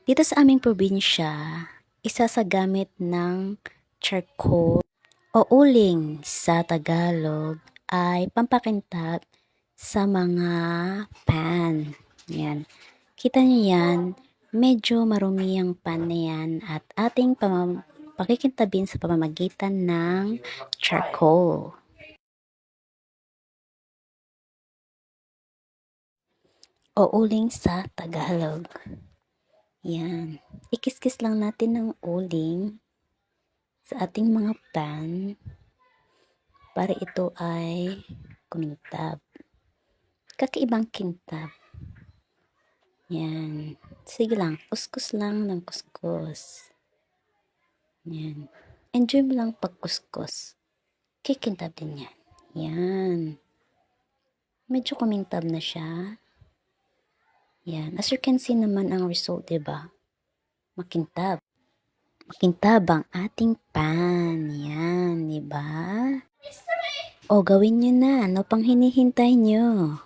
Dito sa aming probinsya, isa sa gamit ng charcoal o uling sa Tagalog ay pampakintab sa mga pan. Yan. Kita niyo yan, medyo marumi ang pan na yan at ating pakikintabin sa pamamagitan ng charcoal. O uling sa Tagalog. Yan. Ikis-kis lang natin ng uling sa ating mga pan para ito ay kumintab. Kakaibang kintab. Yan. Sige lang, kuskus lang ng kuskus. Yan. Enjoy mo lang pagkuskus. Kikintab din yan. Yan. Medyo kumintab na siya. Yan. As you can see naman ang result, 'di ba? Makintab. Makintab ang ating pan. Yan, 'di ba? O gawin niyo na. Ano pang hinihintay niyo?